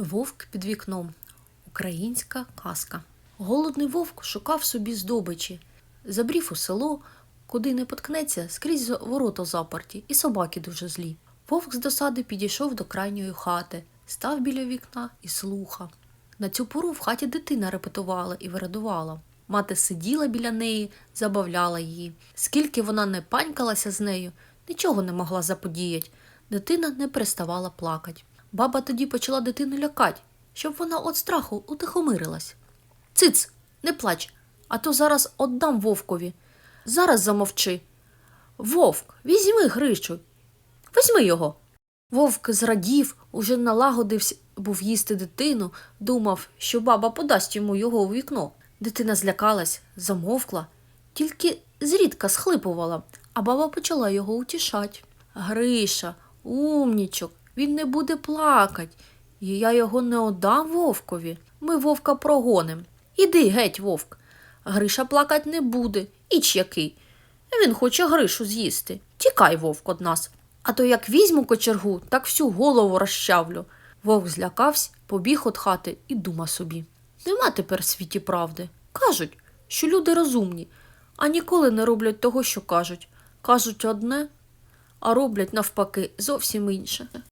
Вовк під вікном. Українська казка. Голодний вовк шукав собі здобичі. Забрів у село, куди не поткнеться, скрізь ворота заперті, і собаки дуже злі. Вовк з досади підійшов до крайньої хати, став біля вікна і слуха. На цю пору в хаті дитина репетувала і вирадувала. Мати сиділа біля неї, забавляла її. Скільки вона не панькалася з нею, нічого не могла заподіять. Дитина не переставала плакать. Баба тоді почала дитину лякать, щоб вона від страху утихомирилась. Циц, не плач, а то зараз отдам вовкові. Зараз замовчи. Вовк, візьми Гришу. Візьми його. Вовк зрадів, уже налагодився, був їсти дитину, думав, що баба подасть йому його у вікно. Дитина злякалась, замовкла, тільки зрідка схлипувала, а баба почала його утішать. Гриша, умнічок, він не буде плакать, і я його не отдам вовкові. Ми вовка прогоним. Іди геть, вовк. Гриша плакать не буде, іч який. Він хоче Гришу з'їсти. Тікай, вовк, од нас. А то як візьму кочергу, так всю голову розчавлю. Вовк злякався, побіг від хати і дума собі. Нема тепер в світі правди. Кажуть, що люди розумні, а ніколи не роблять того, що кажуть. Кажуть одне, а роблять навпаки зовсім інше.